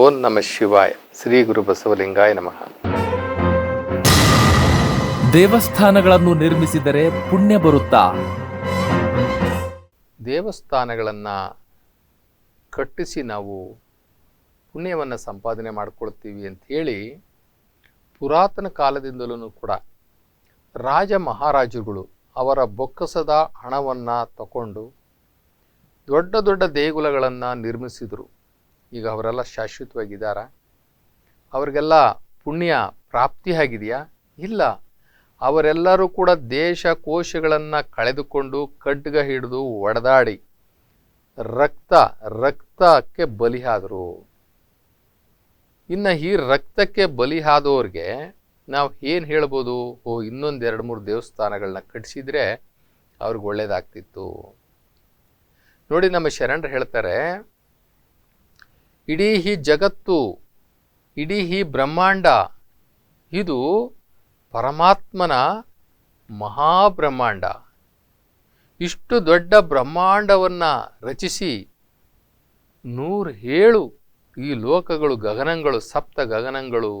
ಓಂ ನಮ ಶಿವಾಯ. ಶ್ರೀ ಗುರು ಬಸವಲಿಂಗಾಯ ನಮಃ. ದೇವಸ್ಥಾನಗಳನ್ನು ನಿರ್ಮಿಸಿದರೆ ಪುಣ್ಯ ಬರುತ್ತಾ? ದೇವಸ್ಥಾನಗಳನ್ನು ಕಟ್ಟಿಸಿ ನಾವು ಪುಣ್ಯವನ್ನು ಸಂಪಾದನೆ ಮಾಡ್ಕೊಳ್ತೀವಿ ಅಂಥೇಳಿ ಪುರಾತನ ಕಾಲದಿಂದಲೂ ಕೂಡ ರಾಜ ಮಹಾರಾಜರುಗಳು ಅವರ ಬೊಕ್ಕಸದ ಹಣವನ್ನು ತಗೊಂಡು ದೊಡ್ಡ ದೊಡ್ಡ ದೇಗುಲಗಳನ್ನು ನಿರ್ಮಿಸಿದರು. ಈಗ ಅವರೆಲ್ಲ ಶಾಶ್ವತವಾಗಿದ್ದಾರ? ಅವರಿಗೆಲ್ಲ ಪುಣ್ಯ ಪ್ರಾಪ್ತಿ ಆಗಿದೆಯಾ? ಇಲ್ಲ. ಅವರೆಲ್ಲರೂ ಕೂಡ ದೇಶ ಕೋಶಗಳನ್ನು ಕಳೆದುಕೊಂಡು ಖಡ್ಗ ಹಿಡಿದು ಒಡೆದಾಡಿ ರಕ್ತ, ರಕ್ತಕ್ಕೆ ಬಲಿಯಾದರು. ಇನ್ನು ಈ ರಕ್ತಕ್ಕೆ ಬಲಿಯಾದವ್ರಿಗೆ ನಾವು ಏನು ಹೇಳ್ಬೋದು? ಓ ಇನ್ನೊಂದು ಎರಡು ಮೂರು ದೇವಸ್ಥಾನಗಳನ್ನ ಕಟ್ಟಿಸಿದ್ರೆ ಅವ್ರಿಗೆ ಒಳ್ಳೇದಾಗ್ತಿತ್ತು. ನೋಡಿ ನಮ್ಮ ಶರಣರು ಹೇಳ್ತಾರೆ ಇಡೀ ಈ ಜಗತ್ತು, ಇಡೀ ಈ ಬ್ರಹ್ಮಾಂಡ, ಇದು ಪರಮಾತ್ಮನ ಮಹಾಬ್ರಹ್ಮಾಂಡ. ಇಷ್ಟು ದೊಡ್ಡ ಬ್ರಹ್ಮಾಂಡವನ್ನು ರಚಿಸಿ ನೂರೇಳು ಈ ಲೋಕಗಳು ಗಗನಗಳು, ಸಪ್ತ ಗಗನಗಳು,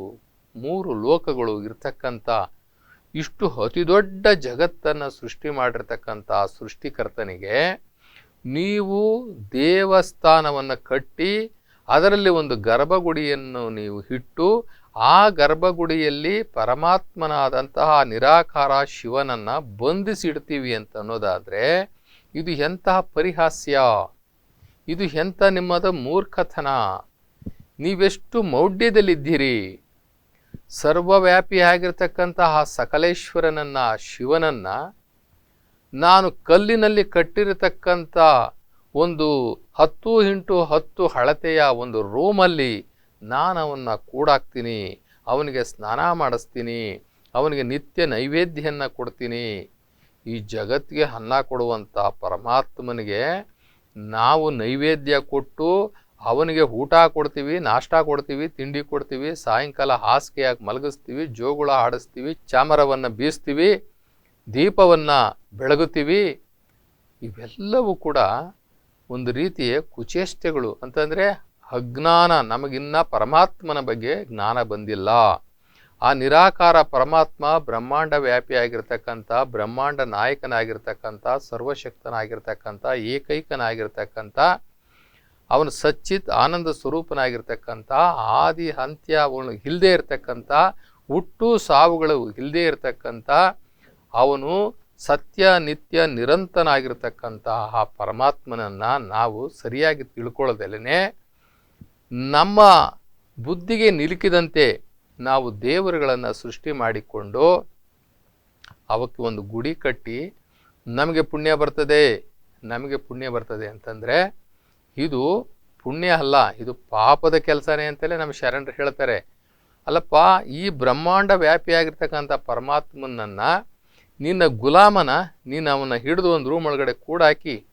ಮೂರು ಲೋಕಗಳು ಇರ್ತಕ್ಕಂಥ ಇಷ್ಟು ಅತಿ ದೊಡ್ಡ ಜಗತ್ತನ್ನು ಸೃಷ್ಟಿ ಮಾಡಿರ್ತಕ್ಕಂಥ ಸೃಷ್ಟಿಕರ್ತನಿಗೆ ನೀವು ದೇವಸ್ಥಾನವನ್ನು ಕಟ್ಟಿ ಅದರಲ್ಲಿ ಒಂದು ಗರ್ಭಗುಡಿಯನ್ನು ನೀವು ಇಟ್ಟು ಆ ಗರ್ಭಗುಡಿಯಲ್ಲಿ ಪರಮಾತ್ಮನಾದಂತಹ ನಿರಾಕಾರ ಶಿವನನ್ನು ಬಂಧಿಸಿಡ್ತೀವಿ ಅಂತ ಅನ್ನೋದಾದರೆ, ಇದು ಎಂತಹ ಪರಿಹಾಸ್ಯ? ಇದು ಎಂಥ ನಿಮ್ಮದ ಮೂರ್ಖತನ? ನೀವೆಷ್ಟು ಮೌಢ್ಯದಲ್ಲಿದ್ದೀರಿ? ಸರ್ವವ್ಯಾಪಿಯಾಗಿರ್ತಕ್ಕಂತಹ ಸಕಲೇಶ್ವರನನ್ನ, ಶಿವನನ್ನ ನಾನು ಕಲ್ಲಿನಲ್ಲಿ ಕಟ್ಟಿರತಕ್ಕಂಥ ಒಂದು ಹತ್ತು ಇಂಟು ಹತ್ತು ಹಳತೆಯ ಒಂದು ರೂಮಲ್ಲಿ ನಾನು ಅವನ್ನ ಕೂಡಾಕ್ತೀನಿ, ಅವನಿಗೆ ಸ್ನಾನ ಮಾಡಿಸ್ತೀನಿ, ಅವನಿಗೆ ನಿತ್ಯ ನೈವೇದ್ಯವನ್ನು ಕೊಡ್ತೀನಿ. ಈ ಜಗತ್ತಿಗೆ ಅನ್ನ ಕೊಡುವಂಥ ಪರಮಾತ್ಮನಿಗೆ ನಾವು ನೈವೇದ್ಯ ಕೊಟ್ಟು ಅವನಿಗೆ ಊಟ ಕೊಡ್ತೀವಿ, ನಾಷ್ಟ ಕೊಡ್ತೀವಿ, ತಿಂಡಿ ಕೊಡ್ತೀವಿ, ಸಾಯಂಕಾಲ ಹಾಸಿಗೆಯಾಗಿ ಮಲಗಿಸ್ತೀವಿ, ಜೋಗುಳ ಆಡಿಸ್ತೀವಿ ಚಾಮರವನ್ನು ಬೀಸ್ತೀವಿ, ದೀಪವನ್ನು ಬೆಳಗುತ್ತೀವಿ. ಇವೆಲ್ಲವೂ ಕೂಡ ಒಂದು ರೀತಿಯ ಕುಚೇಷ್ಟೆಗಳು ಅಂತಂದರೆ ಅಜ್ಞಾನ ನಮಗಿನ್ನ ಪರಮಾತ್ಮನ ಬಗ್ಗೆ ಜ್ಞಾನ ಬಂದಿಲ್ಲ. ಆ ನಿರಾಕಾರ ಪರಮಾತ್ಮ ಬ್ರಹ್ಮಾಂಡ ವ್ಯಾಪಿಯಾಗಿರ್ತಕ್ಕಂಥ ಬ್ರಹ್ಮಾಂಡ ನಾಯಕನಾಗಿರ್ತಕ್ಕಂಥ, ಸರ್ವಶಕ್ತನಾಗಿರ್ತಕ್ಕಂಥ, ಏಕೈಕನಾಗಿರ್ತಕ್ಕಂಥ, ಅವನು ಸಚ್ಚಿತ್ ಆನಂದ ಸ್ವರೂಪನಾಗಿರ್ತಕ್ಕಂಥ, ಆದಿ ಅಂತ್ಯ ಅವನು ಇಲ್ಲದೆ ಇರತಕ್ಕಂಥ, ಹುಟ್ಟು ಸಾವುಗಳು ಇಲ್ಲದೆ ಇರತಕ್ಕಂಥ, ಅವನು ಸತ್ಯ, ನಿತ್ಯ ನಿರಂತನಾಗಿರ್ತಕ್ಕಂಥ ಆ ಪರಮಾತ್ಮನನ್ನು ನಾವು ಸರಿಯಾಗಿ ತಿಳ್ಕೊಳ್ಳೋದಲ್ಲೇ ನಮ್ಮ ಬುದ್ಧಿಗೆ ನಿಲುಕಿದಂತೆ ನಾವು ದೇವರುಗಳನ್ನು ಸೃಷ್ಟಿ ಮಾಡಿಕೊಂಡು ಅವಕ್ಕೆ ಒಂದು ಗುಡಿ ಕಟ್ಟಿ ನಮಗೆ ಪುಣ್ಯ ಬರ್ತದೆ, ನಮಗೆ ಪುಣ್ಯ ಬರ್ತದೆ ಅಂತಂದರೆ ಇದು ಪುಣ್ಯ ಅಲ್ಲ, ಇದು ಪಾಪದ ಕೆಲಸನೇ ಅಂತಲೇ ನಮ್ಮ ಶರಣರು ಹೇಳ್ತಾರೆ. ಅಲ್ಲಪ್ಪ, ಈ ಬ್ರಹ್ಮಾಂಡ ವ್ಯಾಪಿಯಾಗಿರ್ತಕ್ಕಂಥ ಪರಮಾತ್ಮನನ್ನು ನಿನ್ನ ಗುಲಾಮನ ನೀನು ಅವನ್ನ ಹಿಡಿದು ಒಂದು ರೂಮ್ ಒಳಗಡೆ ಕೂಡಾಕಿ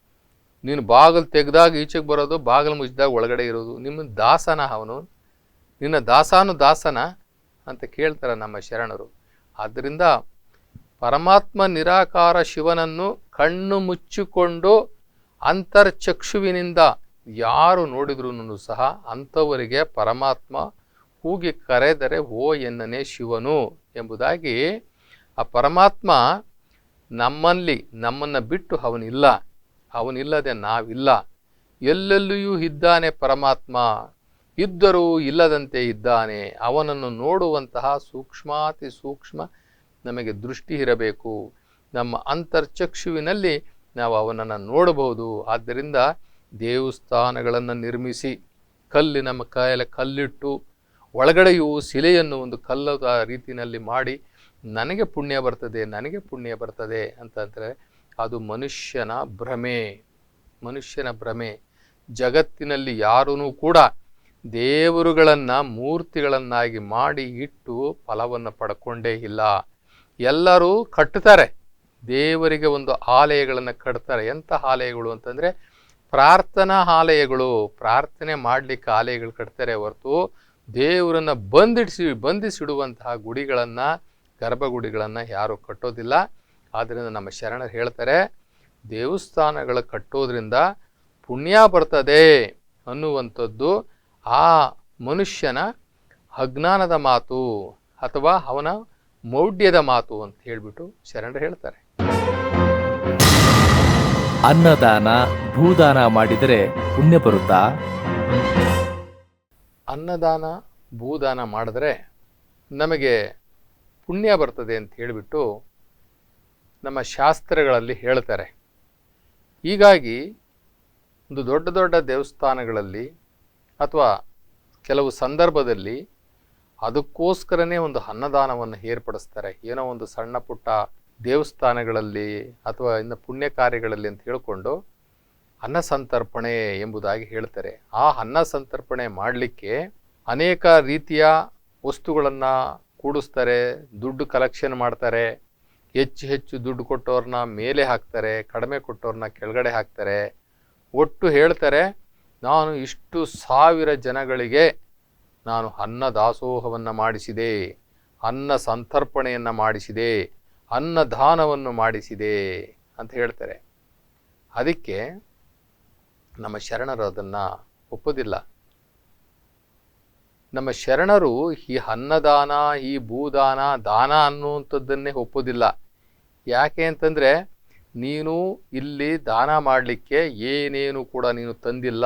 ನೀನು ಬಾಗಿಲು ತೆಗೆದಾಗ ಈಚೆಗೆ ಬರೋದು, ಬಾಗಿಲು ಮುಚ್ಚಿದಾಗ ಒಳಗಡೆ ಇರೋದು. ನಿಮ್ಮ ದಾಸನ ಅವನು. ನಿನ್ನ ದಾಸಾನು ದಾಸನ ಅಂತ ಕೇಳ್ತಾರೆ ನಮ್ಮ ಶರಣರು. ಆದ್ದರಿಂದ ಪರಮಾತ್ಮ ನಿರಾಕಾರ ಶಿವನನ್ನು ಕಣ್ಣು ಮುಚ್ಚಿಕೊಂಡು ಅಂತರ್ಚಕ್ಷುವಿನಿಂದ ಯಾರು ನೋಡಿದ್ರೂ ಸಹ ಅಂಥವರಿಗೆ ಪರಮಾತ್ಮ ಕೂಗಿ ಕರೆದರೆ, ಓ ಎನ್ನನೇ ಶಿವನು ಎಂಬುದಾಗಿ ಆ ಪರಮಾತ್ಮ ನಮ್ಮಲ್ಲಿ ನಮ್ಮನ್ನು ಬಿಟ್ಟು ಅವನಿಲ್ಲ. ಅವನಿಲ್ಲದೆ ನಾವಿಲ್ಲ. ಎಲ್ಲೆಲ್ಲಿಯೂ ಇದ್ದಾನೆ ಪರಮಾತ್ಮ. ಇದ್ದರೂ ಇಲ್ಲದಂತೆ ಇದ್ದಾನೆ. ಅವನನ್ನು ನೋಡುವಂತಹ ಸೂಕ್ಷ್ಮಾತಿ ಸೂಕ್ಷ್ಮ ನಮಗೆ ದೃಷ್ಟಿ ಇರಬೇಕು. ನಮ್ಮ ಅಂತರ್ಚಕ್ಷುವಿನಲ್ಲಿ ನಾವು ಅವನನ್ನು ನೋಡಬಹುದು. ಆದ್ದರಿಂದ ದೇವಸ್ಥಾನಗಳನ್ನು ನಿರ್ಮಿಸಿ ಕಲ್ಲಿ ನಮ್ಮ ಕಾಯಲೆ ಕಲ್ಲಿಟ್ಟು, ಒಳಗಡೆಯೂ ಶಿಲೆಯನ್ನು ಒಂದು ಕಲ್ಲದ ರೀತಿಯಲ್ಲಿ ಮಾಡಿ ನನಗೆ ಪುಣ್ಯ ಬರ್ತದೆ, ನನಗೆ ಪುಣ್ಯ ಬರ್ತದೆ ಅಂತಂದರೆ ಅದು ಮನುಷ್ಯನ ಭ್ರಮೆ ಮನುಷ್ಯನ ಭ್ರಮೆ. ಜಗತ್ತಿನಲ್ಲಿ ಯಾರೂ ಕೂಡ ದೇವರುಗಳನ್ನು ಮೂರ್ತಿಗಳನ್ನಾಗಿ ಮಾಡಿ ಇಟ್ಟು ಫಲವನ್ನು ಪಡ್ಕೊಂಡೇ ಇಲ್ಲ. ಎಲ್ಲರೂ ಕಟ್ಟುತ್ತಾರೆ ದೇವರಿಗೆ ಒಂದು ಆಲಯಗಳನ್ನು ಕಟ್ತಾರೆ. ಎಂಥ ಆಲಯಗಳು ಅಂತಂದರೆ ಪ್ರಾರ್ಥನಾ ಆಲಯಗಳು. ಪ್ರಾರ್ಥನೆ ಮಾಡಲಿಕ್ಕೆ ಆಲಯಗಳು ಕಟ್ತಾರೆ ಹೊರತು ದೇವರನ್ನು ಬಂಧಿಸಿ ಬಂಧಿಸಿಡುವಂತಹ ಗುಡಿಗಳನ್ನು ಗರ್ಭಗುಡಿಗಳನ್ನು ಯಾರು ಕಟ್ಟೋದಿಲ್ಲ. ಆದ್ದರಿಂದ ನಮ್ಮ ಶರಣರು ಹೇಳ್ತಾರೆ ದೇವಸ್ಥಾನಗಳು ಕಟ್ಟೋದ್ರಿಂದ ಪುಣ್ಯ ಬರ್ತದೆ ಅನ್ನುವಂಥದ್ದು ಆ ಮನುಷ್ಯನ ಅಜ್ಞಾನದ ಮಾತು ಅಥವಾ ಅವನ ಮೌಢ್ಯದ ಮಾತು ಅಂತ ಹೇಳಿಬಿಟ್ಟು ಶರಣರು ಹೇಳ್ತಾರೆ. ಅನ್ನದಾನ ಭೂದಾನ ಮಾಡಿದರೆ ಪುಣ್ಯ ಬರುತ್ತಾ? ಅನ್ನದಾನ ಭೂದಾನ ಮಾಡಿದ್ರೆ ನಮಗೆ ಪುಣ್ಯ ಬರ್ತದೆ ಅಂತ ಹೇಳಿಬಿಟ್ಟು ನಮ್ಮ ಶಾಸ್ತ್ರಗಳಲ್ಲಿ ಹೇಳ್ತಾರೆ. ಹೀಗಾಗಿ ಒಂದು ದೊಡ್ಡ ದೊಡ್ಡ ದೇವಸ್ಥಾನಗಳಲ್ಲಿ ಅಥವಾ ಕೆಲವು ಸಂದರ್ಭದಲ್ಲಿ ಅದಕ್ಕೋಸ್ಕರನೇ ಒಂದು ಅನ್ನದಾನವನ್ನು ಏರ್ಪಡಿಸ್ತಾರೆ. ಏನೋ ಒಂದು ಸಣ್ಣ ಪುಟ್ಟ ದೇವಸ್ಥಾನಗಳಲ್ಲಿ ಅಥವಾ ಇನ್ನು ಪುಣ್ಯ ಕಾರ್ಯಗಳಲ್ಲಿ ಅಂತ ಹೇಳಿಕೊಂಡು ಅನ್ನ ಸಂತರ್ಪಣೆ ಎಂಬುದಾಗಿ ಹೇಳ್ತಾರೆ. ಆ ಅನ್ನ ಸಂತರ್ಪಣೆ ಮಾಡಲಿಕ್ಕೆ ಅನೇಕ ರೀತಿಯ ವಸ್ತುಗಳನ್ನು ಕೂಡಿಸ್ತಾರೆ, ದುಡ್ಡು ಕಲೆಕ್ಷನ್ ಮಾಡ್ತಾರೆ, ಹೆಚ್ಚು ಹೆಚ್ಚು ದುಡ್ಡು ಕೊಟ್ಟವ್ರನ್ನ ಮೇಲೆ ಹಾಕ್ತಾರೆ, ಕಡಿಮೆ ಕೊಟ್ಟವ್ರನ್ನ ಕೆಳಗಡೆ ಹಾಕ್ತಾರೆ. ಒಟ್ಟು ಹೇಳ್ತಾರೆ, ನಾನು ಇಷ್ಟು ಸಾವಿರ ಜನಗಳಿಗೆ ನಾನು ಅನ್ನ ದಾಸೋಹವನ್ನು ಮಾಡಿಸಿದೆ, ಅನ್ನ ಸಂತರ್ಪಣೆಯನ್ನು ಮಾಡಿಸಿದೆ ಅನ್ನದಾನವನ್ನು ಮಾಡಿಸಿದೆ ಅಂತ ಹೇಳ್ತಾರೆ. ಅದಕ್ಕೆ ನಮ್ಮ ಶರಣರು ಅದನ್ನು ಒಪ್ಪೋದಿಲ್ಲ. ನಮ್ಮ ಶರಣರು ಈ ಅನ್ನದಾನ, ಈ ಭೂದಾನ, ದಾನ ಅನ್ನುವಂಥದ್ದನ್ನೇ ಒಪ್ಪೋದಿಲ್ಲ. ಯಾಕೆ ಅಂತಂದರೆ ನೀನು ಇಲ್ಲಿ ದಾನ ಮಾಡಲಿಕ್ಕೆ ಏನೇನು ಕೂಡ ನೀನು ತಂದಿಲ್ಲ.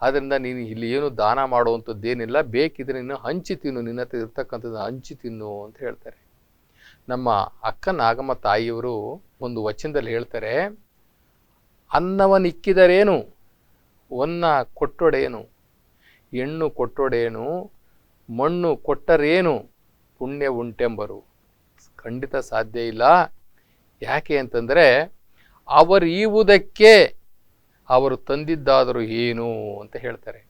ಆದ್ದರಿಂದ ನೀನು ಇಲ್ಲಿ ಏನು ದಾನ ಮಾಡುವಂಥದ್ದೇನಿಲ್ಲ. ಬೇಕಿದ್ರೆ ನೀನು ಹಂಚಿ ತಿನ್ನು. ನಿನ್ನ ಹತ್ರ ಇರ್ತಕ್ಕಂಥದ್ದು ಹಂಚಿ ತಿನ್ನು ಅಂತ ಹೇಳ್ತಾರೆ. ನಮ್ಮ ಅಕ್ಕ ನಾಗಮ್ಮ ತಾಯಿಯವರು ಒಂದು ವಚನದಲ್ಲಿ ಹೇಳ್ತಾರೆ, ಅನ್ನವನಿಕ್ಕಿದರೇನು? ಒನ್ನ ಕೊಟ್ಟೊಡೇನು ಹೆಣ್ಣು ಕೊಟ್ಟೊಡೇನು, ಮಣ್ಣು ಕೊಟ್ಟರೇನು? ಪುಣ್ಯ ಉಂಟೆಂಬರು. ಖಂಡಿತ ಸಾಧ್ಯ ಇಲ್ಲ. ಯಾಕೆ ಅಂತಂದರೆ, ಅವರು ಈವುದಕ್ಕೆ ಅವರು ತಂದಿದ್ದಾದರೂ ಏನು ಅಂತ ಹೇಳ್ತಾರೆ.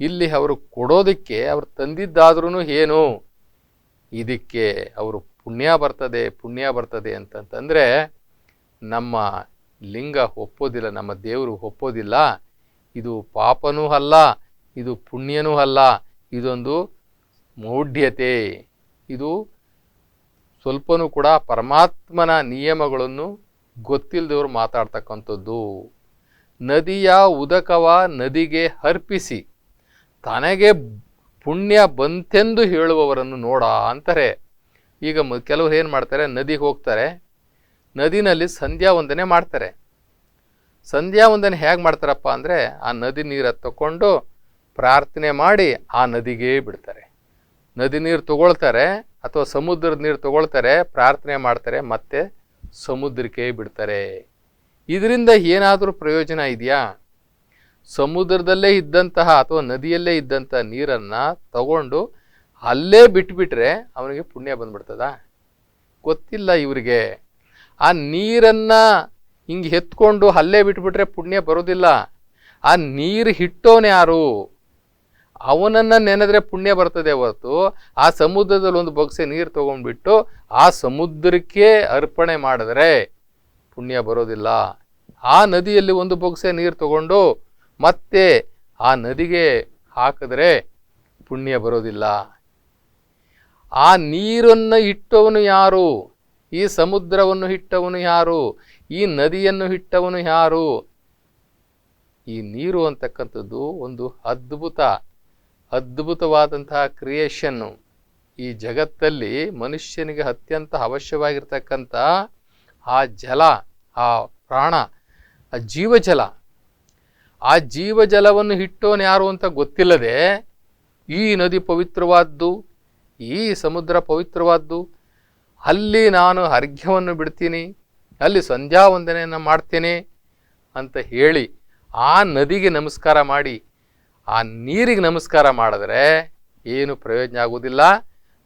ಇಲ್ಲಿ ಅವರು ಕೊಡೋದಕ್ಕೆ ಅವರು ತಂದಿದ್ದಾದ್ರೂ ಏನು? ಇದಕ್ಕೆ ಅವರು ಪುಣ್ಯ ಬರ್ತದೆ ಪುಣ್ಯ ಬರ್ತದೆ ಅಂತಂತಂದರೆ, ನಮ್ಮ ಲಿಂಗ ಒಪ್ಪೋದಿಲ್ಲ, ನಮ್ಮ ದೇವರು ಒಪ್ಪೋದಿಲ್ಲ. ಇದು ಪಾಪನೂ ಅಲ್ಲ ಇದು ಪುಣ್ಯನೂ ಅಲ್ಲ, ಇದೊಂದು ಮೌಢ್ಯತೆ. ಇದು ಸ್ವಲ್ಪನೂ ಕೂಡ ಪರಮಾತ್ಮನ ನಿಯಮಗಳನ್ನು ಗೊತ್ತಿಲ್ಲದವರು ಮಾತಾಡ್ತಕ್ಕಂಥದ್ದು. ನದಿಯ ಉದಕವ ನದಿಗೆ ಅರ್ಪಿಸಿ, ತನಗೆ ಪುಣ್ಯ ಬಂತೆಂದು ಹೇಳುವವರನ್ನು ನೋಡ ಅಂತಾರೆ. ಈಗ ಮ, ಕೆಲವರು ಏನು ಮಾಡ್ತಾರೆ, ನದಿಗೆ ಹೋಗ್ತಾರೆ. ನದಿನಲ್ಲಿ ಸಂಧ್ಯಾ ವಂದನೆ ಮಾಡ್ತಾರೆ. ಸಂಧ್ಯಾ ವಂದನೆ ಹೇಗೆ ಮಾಡ್ತಾರಪ್ಪ ಅಂದರೆ, ಆ ನದಿ ನೀರ ತಗೊಂಡು ಪ್ರಾರ್ಥನೆ ಮಾಡಿ ಆ ನದಿಗೆ ಬಿಡ್ತಾರೆ. ನದಿ ನೀರು ತಗೊಳ್ತಾರೆ ಅಥವಾ ಸಮುದ್ರದ ನೀರು ತಗೊಳ್ತಾರೆ, ಪ್ರಾರ್ಥನೆ ಮಾಡ್ತಾರೆ, ಮತ್ತೆ ಸಮುದ್ರಕ್ಕೆ ಬಿಡ್ತಾರೆ. ಇದರಿಂದ ಏನಾದರೂ ಪ್ರಯೋಜನ ಇದೆಯಾ? ಸಮುದ್ರದಲ್ಲೇ ಇದ್ದಂತಹ ಅಥವಾ ನದಿಯಲ್ಲೇ ಇದ್ದಂಥ ನೀರನ್ನು ತಗೊಂಡು ಅಲ್ಲೇ ಬಿಟ್ಬಿಟ್ರೆ ಅವನಿಗೆ ಪುಣ್ಯ ಬಂದ್ಬಿಡ್ತದ? ಗೊತ್ತಿಲ್ಲ ಇವರಿಗೆ. ಆ ನೀರನ್ನು ಹಿಂಗೆ ಎತ್ಕೊಂಡು ಅಲ್ಲೇ ಬಿಟ್ಬಿಟ್ರೆ ಪುಣ್ಯ ಬರೋದಿಲ್ಲ. ಆ ನೀರು ಹಿಟ್ಟೋನು ಯಾರು? ಅವನನ್ನು ನೆನೆದ್ರೆ ಪುಣ್ಯ ಬರ್ತದೆ ಹೊರತು, ಆ ಸಮುದ್ರದಲ್ಲಿ ಒಂದು ಬೊಗಸೆ ನೀರು ತೊಗೊಂಡ್ಬಿಟ್ಟು ಆ ಸಮುದ್ರಕ್ಕೆ ಅರ್ಪಣೆ ಮಾಡಿದ್ರೆ ಪುಣ್ಯ ಬರೋದಿಲ್ಲ. ಆ ನದಿಯಲ್ಲಿ ಒಂದು ಬೊಗ್ಸೆ ನೀರು ತಗೊಂಡು ಮತ್ತೆ ಆ ನದಿಗೆ ಹಾಕಿದ್ರೆ ಪುಣ್ಯ ಬರೋದಿಲ್ಲ. ಆ ನೀರನ್ನು ಇಟ್ಟವನು ಯಾರು? ಈ ಸಮುದ್ರವನ್ನು ಇಟ್ಟವನು ಯಾರು? ಈ ನದಿಯನ್ನು ಇಟ್ಟವನು ಯಾರು? ಈ ನೀರು ಅಂತಕ್ಕಂಥದ್ದು ಒಂದು ಅದ್ಭುತ ಅದ್ಭುತವಾದಂತಹ ಕ್ರಿಯೇಷನ್ನು ಈ ಜಗತ್ತಲ್ಲಿ ಮನುಷ್ಯನಿಗೆ ಅತ್ಯಂತ ಅವಶ್ಯವಾಗಿರ್ತಕ್ಕಂಥ ಆ ಜಲ, ಆ ಪ್ರಾಣ, ಆ ಜೀವಜಲ. ಆ ಜೀವಜಲವನ್ನು ಹಿಟ್ಟೋನು ಯಾರು ಅಂತ ಗೊತ್ತಿಲ್ಲದೆ ಈ ನದಿ ಪವಿತ್ರವಾದ್ದು, ಈ ಸಮುದ್ರ ಪವಿತ್ರವಾದ್ದು. ಅಲ್ಲಿ ನಾನು ಅರ್ಘ್ಯವನ್ನು ಬಿಡ್ತೀನಿ, ಅಲ್ಲಿ ಸಂಧ್ಯಾ ವಂದನೆಯನ್ನು ಮಾಡ್ತೇನೆ ಅಂತ ಹೇಳಿ ಆ ನದಿಗೆ ನಮಸ್ಕಾರ ಮಾಡಿ ಆ ನೀರಿಗೆ ನಮಸ್ಕಾರ ಮಾಡಿದ್ರೆ ಏನು ಪ್ರಯೋಜನ ಆಗುವುದಿಲ್ಲ.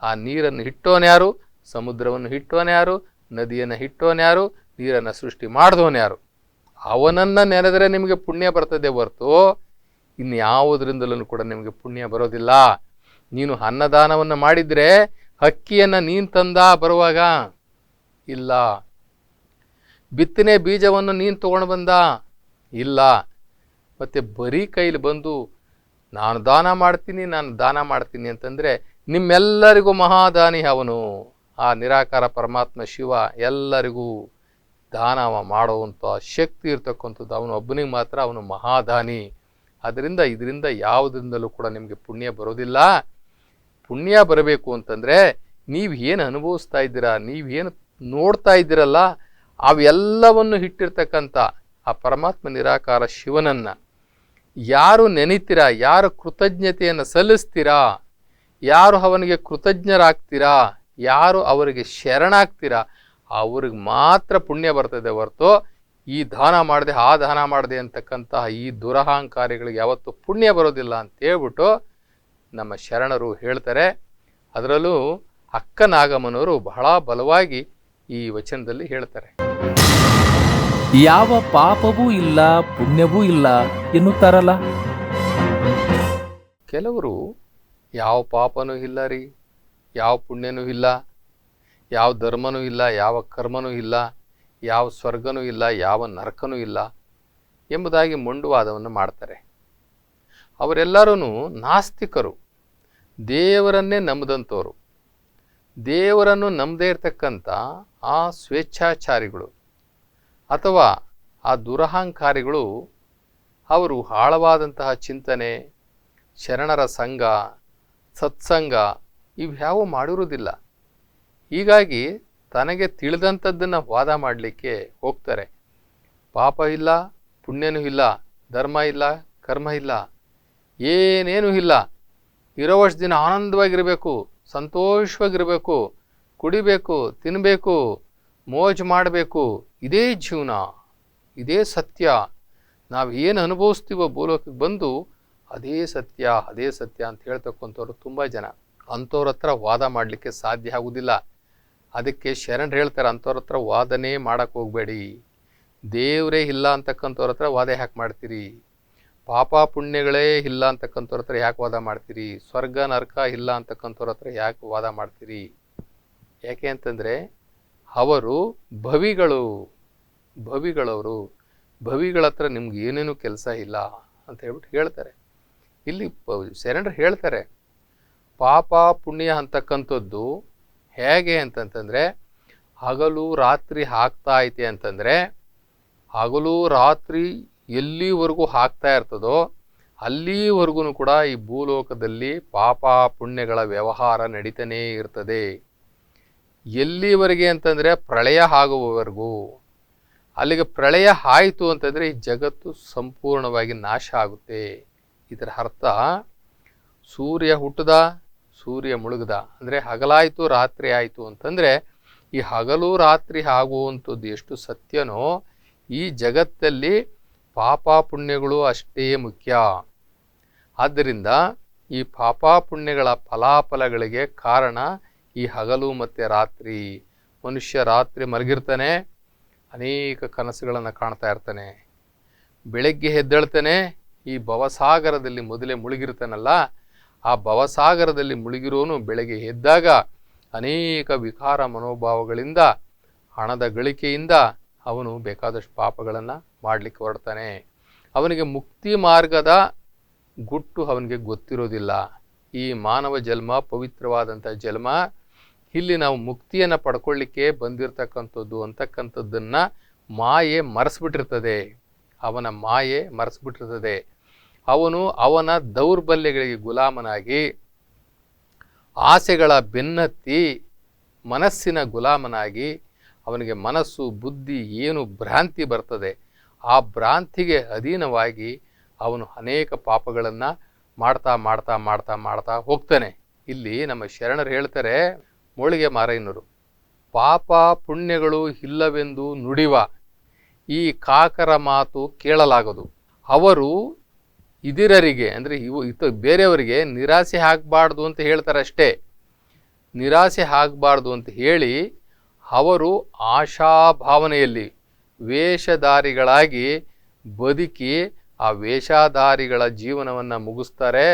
ಆ ನೀರನ್ನು ಹಿಟ್ಟೋನು ಯಾರು? ಸಮುದ್ರವನ್ನು ಹಿಟ್ಟೋನು ಯಾರು? ನದಿಯನ್ನು ಹಿಟ್ಟೋನು ಯಾರು? ನೀರನ್ನು ಸೃಷ್ಟಿ ಮಾಡಿದವನು ಯಾರು? ಅವನನ್ನು ನೆನೆದರೆ ನಿಮಗೆ ಪುಣ್ಯ ಬರ್ತದೆ ಹೊರತು ಇನ್ಯಾವುದರಿಂದಲೂ ಕೂಡ ನಿಮಗೆ ಪುಣ್ಯ ಬರೋದಿಲ್ಲ. ನೀನು ಅನ್ನದಾನವನ್ನು ಮಾಡಿದರೆ ಅಕ್ಕಿಯನ್ನು ನೀನು ತಂದ ಬರುವಾಗ ಇಲ್ಲ. ಬಿತ್ತನೆ ಬೀಜವನ್ನು ನೀನು ತೊಗೊಂಡು ಬಂದ ಇಲ್ಲ. ಮತ್ತು ಬರೀ ಕೈಲಿ ಬಂದು ನಾನು ದಾನ ಮಾಡ್ತೀನಿ, ನಾನು ದಾನ ಮಾಡ್ತೀನಿ ಅಂತಂದರೆ ನಿಮ್ಮೆಲ್ಲರಿಗೂ ಮಹಾದಾನಿ ಅವನು. ಆ ನಿರಾಕಾರ ಪರಮಾತ್ಮ ಶಿವ ಎಲ್ಲರಿಗೂ ದಾನ ಮಾಡುವಂಥ ಶಕ್ತಿ ಇರ್ತಕ್ಕಂಥದ್ದು ಅವನು. ಒಬ್ಬನಿಗೆ ಮಾತ್ರ ಅವನು ಮಹಾದಾನಿ. ಅದರಿಂದ ಇದರಿಂದ ಯಾವುದರಿಂದಲೂ ಕೂಡ ನಿಮಗೆ ಪುಣ್ಯ ಬರೋದಿಲ್ಲ. ಪುಣ್ಯ ಬರಬೇಕು ಅಂತಂದರೆ ನೀವು ಏನು ಅನುಭವಿಸ್ತಾ ಇದ್ದೀರಾ ನೀವೇನು ನೋಡ್ತಾ ಇದ್ದೀರಲ್ಲ, ಅವೆಲ್ಲವನ್ನು ಇಟ್ಟಿರ್ತಕ್ಕಂಥ ಆ ಪರಮಾತ್ಮ ನಿರಾಕಾರ ಶಿವನನ್ನು ಯಾರು ನೆನಿತೀರಾ? ಯಾರು ಕೃತಜ್ಞತೆಯನ್ನು ಸಲ್ಲಿಸ್ತೀರಾ? ಯಾರು ಅವನಿಗೆ ಕೃತಜ್ಞರಾಗ್ತೀರಾ? ಯಾರು ಅವರಿಗೆ ಶರಣಾಗ್ತೀರಾ? ಅವ್ರಿಗೆ ಮಾತ್ರ ಪುಣ್ಯ ಬರ್ತದೆ ಹೊರತು ಈ ದಾನ ಮಾಡಿದೆ, ಆ ದಾನ ಮಾಡಿದೆ ಅಂತಕ್ಕಂತಹ ಈ ದುರಹಂಕಾರಿಗಳಿಗೆ ಯಾವತ್ತೂ ಪುಣ್ಯ ಬರೋದಿಲ್ಲ ಅಂತ ಹೇಳ್ಬಿಟ್ಟು ನಮ್ಮ ಶರಣರು ಹೇಳ್ತಾರೆ. ಅದರಲ್ಲೂ ಅಕ್ಕ ನಾಗಮ್ಮನವರು ಬಹಳ ಬಲವಾಗಿ ಈ ವಚನದಲ್ಲಿ ಹೇಳ್ತಾರೆ. ಯಾವ ಪಾಪವೂ ಇಲ್ಲ, ಪುಣ್ಯವೂ ಇಲ್ಲ ಎನ್ನುತ್ತಾರಲ್ಲ? ಕೆಲವರು, ಯಾವ ಪಾಪನೂ ಇಲ್ಲ ರೀ, ಯಾವ ಪುಣ್ಯನೂ ಇಲ್ಲ, ಯಾವ ಧರ್ಮನೂ ಇಲ್ಲ, ಯಾವ ಕರ್ಮನೂ ಇಲ್ಲ, ಯಾವ ಸ್ವರ್ಗನೂ ಇಲ್ಲ, ಯಾವ ನರಕನೂ ಇಲ್ಲ ಎಂಬುದಾಗಿ ಮೊಂಡುವಾದವನ್ನು ಮಾಡ್ತಾರೆ. ಅವರೆಲ್ಲರೂ ನಾಸ್ತಿಕರು, ದೇವರನ್ನೇ ನಂಬದಂಥವರು ದೇವರನ್ನು ನಂಬದೇ ಇರತಕ್ಕಂಥ ಆ ಸ್ವೇಚ್ಛಾಚಾರಿಗಳು. ಅಥವಾ ಆ ದುರಹಂಕಾರಿಗಳು ಅವರು ಆಳವಾದಂತಹ ಚಿಂತನೆ, ಶರಣರ ಸಂಘ, ಸತ್ಸಂಗ ಇವ್ಯಾವೂ ಮಾಡಿರುವುದಿಲ್ಲ. ಹೀಗಾಗಿ ತನಗೆ ತಿಳಿದಂಥದ್ದನ್ನು ವಾದ ಮಾಡಲಿಕ್ಕೆ ಹೋಗ್ತಾರೆ. ಪಾಪ ಇಲ್ಲ, ಪುಣ್ಯನೂ ಇಲ್ಲ, ಧರ್ಮ ಇಲ್ಲ, ಕರ್ಮ ಇಲ್ಲ, ಏನೇನೂ ಇಲ್ಲ. ಇರೋವಷ್ಟು ದಿನ ಆನಂದವಾಗಿರಬೇಕು, ಸಂತೋಷವಾಗಿರಬೇಕು, ಕುಡಿಬೇಕು ತಿನ್ನಬೇಕು ಮೋಜು ಮಾಡಬೇಕು ಇದೇ ಜೀವನ, ಇದೇ ಸತ್ಯ. ನಾವು ಏನು ಅನುಭವಿಸ್ತೀವೋ ಭೂಲೋಕಕ್ಕೆ ಬಂದು ಅದೇ ಸತ್ಯ ಅದೇ ಸತ್ಯ ಅಂತ ಹೇಳ್ತಕ್ಕಂಥವ್ರು ತುಂಬ ಜನ. ಅಂಥವ್ರ ಹತ್ರ ವಾದ ಮಾಡಲಿಕ್ಕೆ ಸಾಧ್ಯ ಆಗುವುದಿಲ್ಲ ಅದಕ್ಕೆ ಶರಣರು ಹೇಳ್ತಾರೆ, ಅಂಥವ್ರ ಹತ್ರ ವಾದನೇ ಮಾಡಕ್ಕೆ ಹೋಗಬೇಡಿ. ದೇವರೇ ಇಲ್ಲ ಅಂತಕ್ಕಂಥವ್ರ ಹತ್ರ ವಾದ ಯಾಕೆ ಮಾಡ್ತೀರಿ? ಪಾಪ ಪುಣ್ಯಗಳೇ ಇಲ್ಲ ಅಂತಕ್ಕಂಥವ್ರ ಹತ್ರ ಯಾಕೆ ವಾದ ಮಾಡ್ತೀರಿ? ಸ್ವರ್ಗ, ನರಕ ಇಲ್ಲ ಅಂತಕ್ಕಂಥವ್ರ ಹತ್ರ ಯಾಕೆ ವಾದ ಮಾಡ್ತೀರಿ? ಯಾಕೆ ಅಂತಂದರೆ, ಅವರು ಭವಿಗಳು. ಭವಿಗಳವರು, ಭವಿಗಳ ಹತ್ರ ನಿಮ್ಗೆ ಏನೇನು ಕೆಲಸ ಇಲ್ಲ ಅಂತ ಹೇಳ್ಬಿಟ್ಟು ಹೇಳ್ತಾರೆ. ಇಲ್ಲಿ ಶರಣರು ಹೇಳ್ತಾರೆ, ಪಾಪ ಪುಣ್ಯ ಅಂತಕ್ಕಂಥದ್ದು ಹೇಗೆ ಅಂತಂತಂದರೆ, ಹಗಲು ರಾತ್ರಿ ಹಾಕ್ತಾ ಐತೆ ಅಂತಂದರೆ, ಹಗಲು ರಾತ್ರಿ ಎಲ್ಲಿವರೆಗೂ ಹಾಕ್ತಾ ಇರ್ತದೋ ಅಲ್ಲಿವರೆಗೂ ಕೂಡ ಈ ಭೂಲೋಕದಲ್ಲಿ ಪಾಪ ಪುಣ್ಯಗಳ ವ್ಯವಹಾರ ನಡೀತಾನೇ ಇರ್ತದೆ. ಎಲ್ಲಿವರೆಗೆ ಅಂತಂದರೆ ಪ್ರಳಯ ಆಗುವವರೆಗೂ. ಅಲ್ಲಿಗೆ ಪ್ರಳಯ ಆಯಿತು ಅಂತಂದರೆ ಈ ಜಗತ್ತು ಸಂಪೂರ್ಣವಾಗಿ ನಾಶ ಆಗುತ್ತೆ. ಇದರ ಅರ್ಥ, ಸೂರ್ಯ ಹುಟ್ಟದ, ಸೂರ್ಯ ಮುಳುಗದ. ಅಂದರೆ ಹಗಲಾಯಿತು, ರಾತ್ರಿ ಆಯಿತು ಅಂತಂದರೆ ಈ ಹಗಲು, ರಾತ್ರಿ ಆಗುವಂಥದ್ದು ಎಷ್ಟು ಸತ್ಯನೋ ಈ ಜಗತ್ತಲ್ಲಿ ಪಾಪ ಪುಣ್ಯಗಳು ಅಷ್ಟೇ ಮುಖ್ಯ. ಆದ್ದರಿಂದ ಈ ಪಾಪ ಪುಣ್ಯಗಳ ಫಲಾಫಲಗಳಿಗೆ ಕಾರಣ ಈ ಹಗಲು ಮತ್ತು ರಾತ್ರಿ. ಮನುಷ್ಯ ರಾತ್ರಿ ಮಲಗಿರ್ತಾನೆ ಅನೇಕ ಕನಸುಗಳನ್ನು ಕಾಣ್ತಾ ಇರ್ತಾನೆ. ಬೆಳಗ್ಗೆ ಎದ್ದೇಳ್ತಾನೆ, ಈ ಭವಸಾಗರದಲ್ಲಿ ಮೊದಲೇ ಮುಳುಗಿರ್ತಾನಲ್ಲ ಆ ಭವಸಾಗರದಲ್ಲಿ ಮುಳುಗಿರೋನು ಬೆಳಗ್ಗೆ ಎದ್ದಾಗ ಅನೇಕ ವಿಕಾರ ಮನೋಭಾವಗಳಿಂದ, ಹಣದ ಗಳಿಕೆಯಿಂದ ಅವನು ಬೇಕಾದಷ್ಟು ಪಾಪಗಳನ್ನು ಮಾಡಲಿಕ್ಕೆ ಹೊರಡ್ತಾನೆ. ಅವನಿಗೆ ಮುಕ್ತಿ ಮಾರ್ಗದ ಗುಟ್ಟು ಅವನಿಗೆ ಗೊತ್ತಿರೋದಿಲ್ಲ. ಈ ಮಾನವ ಜನ್ಮ ಪವಿತ್ರವಾದಂಥ ಜನ್ಮ ಇಲ್ಲಿ ನಾವು ಮುಕ್ತಿಯನ್ನು ಪಡ್ಕೊಳ್ಳಿಕ್ಕೆ ಬಂದಿರತಕ್ಕಂಥದ್ದು ಅಂತಕ್ಕಂಥದ್ದನ್ನು ಮಾಯೆ ಮರೆಸ್ಬಿಟ್ಟಿರ್ತದೆ. ಅವನ ಮಾಯೆ ಮರೆಸ್ಬಿಟ್ಟಿರ್ತದೆ. ಅವನು ಅವನ ದೌರ್ಬಲ್ಯಗಳಿಗೆ ಗುಲಾಮನಾಗಿ, ಆಸೆಗಳ ಬೆನ್ನತ್ತಿ ಮನಸ್ಸಿನ ಗುಲಾಮನಾಗಿ ಅವನಿಗೆ ಮನಸ್ಸು, ಬುದ್ಧಿ ಏನು ಭ್ರಾಂತಿ ಬರ್ತದೆ. ಆ ಭ್ರಾಂತಿಗೆ ಅಧೀನವಾಗಿ ಅವನು ಅನೇಕ ಪಾಪಗಳನ್ನು ಮಾಡ್ತಾ ಮಾಡ್ತಾ ಮಾಡ್ತಾ ಮಾಡ್ತಾ ಹೋಗ್ತಾನೆ. ಇಲ್ಲಿ ನಮ್ಮ ಶರಣರು ಹೇಳ್ತಾರೆ ಮೋಳಿಗೆ ಮಾರೈನರು. ಪಾಪ ಪುಣ್ಯಗಳು ಇಲ್ಲವೆಂದು ನುಡಿವ ಈ ಕಾಕರ ಮಾತು ಕೇಳಲಾಗದು. ಅವರು ಇದಿರರಿಗೆ, ಅಂದರೆ ಇವು ಇತ ಬೇರೆಯವರಿಗೆ ನಿರಾಸೆ ಆಗಬಾರ್ದು ಅಂತ ಹೇಳ್ತಾರೆ ಅಷ್ಟೇ ನಿರಾಸೆ ಆಗಬಾರ್ದು ಅಂತ ಹೇಳಿ ಅವರು ಆಶಾಭಾವನೆಯಲ್ಲಿ ವೇಷಧಾರಿಗಳಾಗಿ ಬದುಕಿ ಆ ವೇಷಧಾರಿಗಳ ಜೀವನವನ್ನು ಮುಗಿಸ್ತಾರೆ.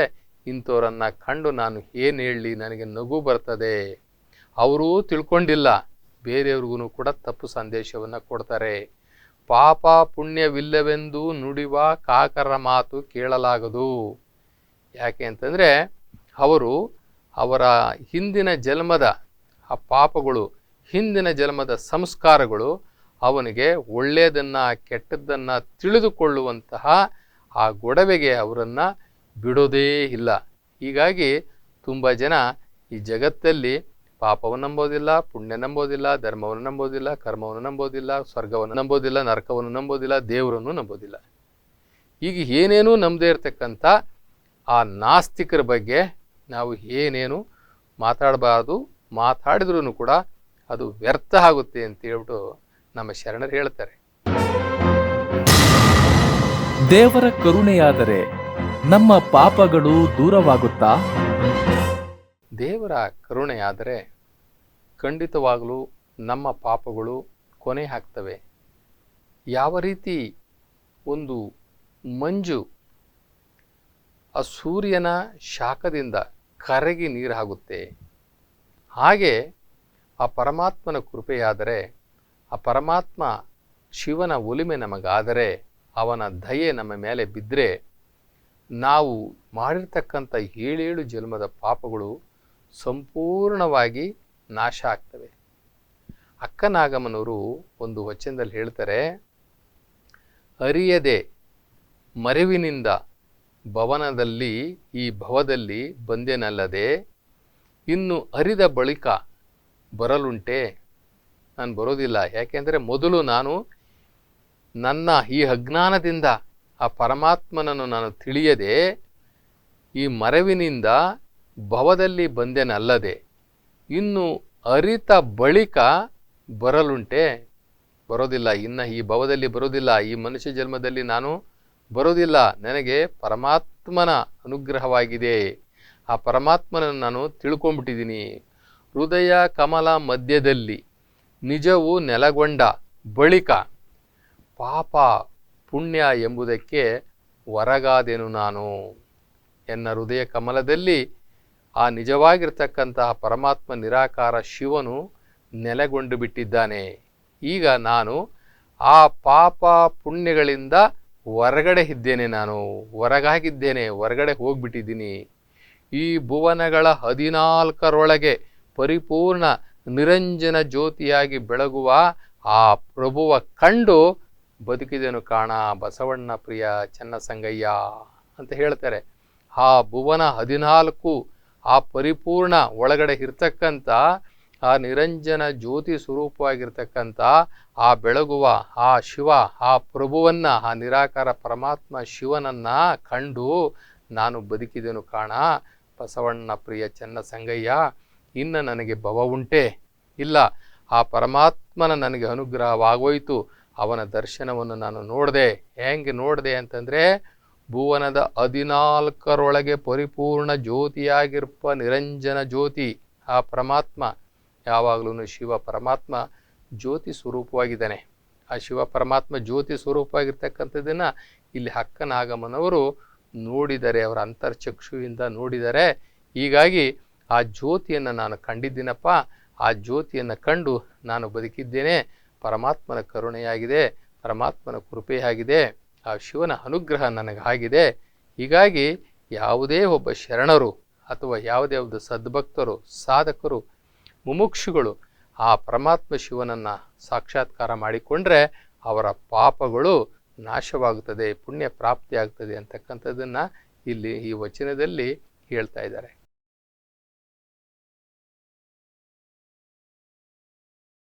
ಇಂಥವರನ್ನು ಕಂಡು ನಾನು ಏನು ಹೇಳಲಿ? ನನಗೆ ನಗು ಬರ್ತದೆ. ಅವರೂ ತಿಳ್ಕೊಂಡಿಲ್ಲ. ಬೇರೆಯವ್ರಿಗೂ ಕೂಡ ತಪ್ಪು ಸಂದೇಶವನ್ನು ಕೊಡ್ತಾರೆ. ಪಾಪ ಪುಣ್ಯವಿಲ್ಲವೆಂದು ನುಡಿವ ಕಾಕರ ಮಾತು ಕೇಳಲಾಗದು. ಯಾಕೆ ಅಂತಂದರೆ ಅವರು ಅವರ ಹಿಂದಿನ ಜನ್ಮದ ಆ ಪಾಪಗಳು, ಹಿಂದಿನ ಜನ್ಮದ ಸಂಸ್ಕಾರಗಳು ಅವನಿಗೆ ಒಳ್ಳೆಯದನ್ನು, ಕೆಟ್ಟದ್ದನ್ನು ತಿಳಿದುಕೊಳ್ಳುವಂತಹ ಆ ಗೊಡವೆಗೆ ಅವರನ್ನು ಬಿಡೋದೇ ಇಲ್ಲ. ಹೀಗಾಗಿ ತುಂಬ ಜನ ಈ ಜಗತ್ತಲ್ಲಿ ಪಾಪವನ್ನು ನಂಬೋದಿಲ್ಲ ಪುಣ್ಯ ನಂಬೋದಿಲ್ಲ, ಧರ್ಮವನ್ನು ನಂಬೋದಿಲ್ಲ, ಕರ್ಮವನ್ನು ನಂಬೋದಿಲ್ಲ, ಸ್ವರ್ಗವನ್ನು ನಂಬೋದಿಲ್ಲ, ನರಕವನ್ನು ನಂಬೋದಿಲ್ಲ, ದೇವರನ್ನು ನಂಬೋದಿಲ್ಲ. ಈಗ ಏನೇನೂ ನಂಬದೇ ಇರತಕ್ಕಂಥ ಆ ನಾಸ್ತಿಕರ ಬಗ್ಗೆ ನಾವು ಏನೇನು ಮಾತಾಡಬಾರ್ದು ಮಾತಾಡಿದ್ರೂ ಕೂಡ ಅದು ವ್ಯರ್ಥ ಆಗುತ್ತೆ ಅಂತ ಹೇಳ್ಬಿಟ್ಟು ನಮ್ಮ ಶರಣರು ಹೇಳ್ತಾರೆ. ದೇವರ ಕರುಣೆಯಾದರೆ ನಮ್ಮ ಪಾಪಗಳು ದೂರವಾಗುತ್ತಾ? ದೇವರ ಕರುಣೆಯಾದರೆ ಖಂಡಿತವಾಗಲೂ ನಮ್ಮ ಪಾಪಗಳು ಕೊನೆ ಹಾಕ್ತವೆ. ಯಾವ ರೀತಿ ಒಂದು ಮಂಜು ಆ ಸೂರ್ಯನ ಶಾಖದಿಂದ ಕರಗಿ ನೀರಾಗುತ್ತೆ ಹಾಗೆ ಆ ಪರಮಾತ್ಮನ ಕೃಪೆಯಾದರೆ, ಆ ಪರಮಾತ್ಮ ಶಿವನ ಒಲಿಮೆ ನಮಗಾದರೆ, ಅವನ ದಯೆ ನಮ್ಮ ಮೇಲೆ ಬಿದ್ದರೆ ನಾವು ಮಾಡಿರ್ತಕ್ಕಂಥ ಏಳೇಳು ಜನ್ಮದ ಪಾಪಗಳು ಸಂಪೂರ್ಣವಾಗಿ ನಾಶ ಆಗ್ತವೆ. ಅಕ್ಕನಾಗಮ್ಮನವರು ಒಂದು ವಚನದಲ್ಲಿ ಹೇಳ್ತಾರೆ, ಅರಿಯದೆ ಮರವಿನಿಂದ ಭವನದಲ್ಲಿ ಈ ಭವದಲ್ಲಿ ಬಂದೆನಲ್ಲದೆ, ಇನ್ನು ಅರಿದ ಬಳಿಕ ಬರಲುಂಟೆ? ನಾನು ಬರೋದಿಲ್ಲ. ಯಾಕೆಂದರೆ ಮೊದಲು ನಾನು ನನ್ನ ಈ ಅಜ್ಞಾನದಿಂದ ಆ ಪರಮಾತ್ಮನನ್ನು ನಾನು ತಿಳಿಯದೆ ಈ ಮರವಿನಿಂದ ಭವದಲ್ಲಿ ಬಂದೆನಲ್ಲದೆ ಇನ್ನು ಅರಿತ ಬಳಿಕ ಬರಲುಂಟೆ? ಬರೋದಿಲ್ಲ. ಇನ್ನು ಈ ಭವದಲ್ಲಿ ಬರೋದಿಲ್ಲ. ಈ ಮನುಷ್ಯ ಜನ್ಮದಲ್ಲಿ ನಾನು ಬರೋದಿಲ್ಲ. ನನಗೆ ಪರಮಾತ್ಮನ ಅನುಗ್ರಹವಾಗಿದೆ. ಆ ಪರಮಾತ್ಮನನ್ನು ನಾನು ತಿಳ್ಕೊಂಬಿಟ್ಟಿದ್ದೀನಿ ಹೃದಯ ಕಮಲ ಮಧ್ಯದಲ್ಲಿ ನಿಜವು ನೆಲಗೊಂಡ ಬಳಿಕ ಪಾಪ ಪುಣ್ಯ ಎಂಬುದಕ್ಕೆ ಹೊರಗಾದೆನು ನಾನು. ಎನ್ನ ಹೃದಯ ಕಮಲದಲ್ಲಿ ಆ ನಿಜವಾಗಿರ್ತಕ್ಕಂತಹ ಪರಮಾತ್ಮ ನಿರಾಕಾರ ಶಿವನು ನೆಲೆಗೊಂಡು ಬಿಟ್ಟಿದ್ದಾನೆ. ಈಗ ನಾನು ಆ ಪಾಪ ಪುಣ್ಯಗಳಿಂದ ಹೊರಗಡೆ ಇದ್ದೇನೆ ನಾನು. ಹೊರಗಾಗಿದ್ದೇನೆ, ಹೊರಗಡೆ ಹೋಗ್ಬಿಟ್ಟಿದ್ದೀನಿ. ಈ ಭುವನಗಳ ಹದಿನಾಲ್ಕರೊಳಗೆ ಪರಿಪೂರ್ಣ ನಿರಂಜನ ಜ್ಯೋತಿಯಾಗಿ ಬೆಳಗುವ ಆ ಪ್ರಭುವ ಕಂಡು ಬದುಕಿದೆನು ಕಾಣ, ಬಸವಣ್ಣ ಪ್ರಿಯ ಚೆನ್ನಸಂಗಯ್ಯ ಅಂತ ಹೇಳ್ತಾರೆ. ಆ ಭುವನ ಹದಿನಾಲ್ಕು ಆ ಪರಿಪೂರ್ಣ ಒಳಗಡೆ ಇರ್ತಕ್ಕಂಥ, ಆ ನಿರಂಜನ ಜ್ಯೋತಿ ಸ್ವರೂಪವಾಗಿರ್ತಕ್ಕಂಥ, ಆ ಬೆಳಗುವ, ಆ ಶಿವ, ಆ ಪ್ರಭುವನ್ನ, ಆ ನಿರಾಕಾರ ಪರಮಾತ್ಮ ಶಿವನನ್ನ ಕಂಡು ನಾನು ಬದುಕಿದೆನು ಕಾಣ. ಬಸವಣ್ಣ ಪ್ರಿಯ ಚೆನ್ನಸಂಗಯ್ಯ ಇನ್ನು ನನಗೆ ಭವ ಉಂಟೆ? ಇಲ್ಲ. ಆ ಪರಮಾತ್ಮನ ನನಗೆ ಅನುಗ್ರಹವಾಗೋಯಿತು. ಅವನ ದರ್ಶನವನ್ನು ನಾನು ನೋಡಿದೆ. ಹೆಂಗೆ ನೋಡಿದೆ ಅಂತಂದರೆ ಭುವನದ ಹದಿನಾಲ್ಕರೊಳಗೆ ಪರಿಪೂರ್ಣ ಜ್ಯೋತಿಯಾಗಿರ್ಪ ನಿರಂಜನ ಜ್ಯೋತಿ. ಆ ಪರಮಾತ್ಮ ಯಾವಾಗಲೂ ಶಿವ ಪರಮಾತ್ಮ ಜ್ಯೋತಿ ಸ್ವರೂಪವಾಗಿದ್ದಾನೆ. ಆ ಶಿವ ಪರಮಾತ್ಮ ಜ್ಯೋತಿ ಸ್ವರೂಪವಾಗಿರ್ತಕ್ಕಂಥದ್ದನ್ನು ಇಲ್ಲಿ ಹಕ್ಕನಾಗಮನವರು ನೋಡಿದರೆ, ಅವರ ಅಂತರ್ಚಕ್ಷುವಿಂದ ನೋಡಿದರೆ, ಹೀಗಾಗಿ ಆ ಜ್ಯೋತಿಯನ್ನು ನಾನು ಕಂಡಿದ್ದೀನಪ್ಪ, ಆ ಜ್ಯೋತಿಯನ್ನು ಕಂಡು ನಾನು ಬದುಕಿದ್ದೇನೆ. ಪರಮಾತ್ಮನ ಕರುಣೆಯಾಗಿದೆ, ಪರಮಾತ್ಮನ ಕೃಪೆಯಾಗಿದೆ. ಆ ಶಿವನ ಅನುಗ್ರಹ ನನಗಾಗಿದೆ ಹೀಗಾಗಿ ಯಾವುದೇ ಒಬ್ಬ ಶರಣರು ಅಥವಾ ಯಾವುದೇ ಒಂದು ಸದ್ಭಕ್ತರು, ಸಾಧಕರು, ಮುಮುಕ್ಷುಗಳು ಆ ಪರಮಾತ್ಮ ಶಿವನನ್ನು ಸಾಕ್ಷಾತ್ಕಾರ ಮಾಡಿಕೊಂಡ್ರೆ ಅವರ ಪಾಪಗಳು ನಾಶವಾಗುತ್ತದೆ, ಪುಣ್ಯ ಪ್ರಾಪ್ತಿಯಾಗ್ತದೆ ಅಂತಕ್ಕಂಥದ್ದನ್ನು ಇಲ್ಲಿ ಈ ವಚನದಲ್ಲಿ ಹೇಳ್ತಾ ಇದ್ದಾರೆ.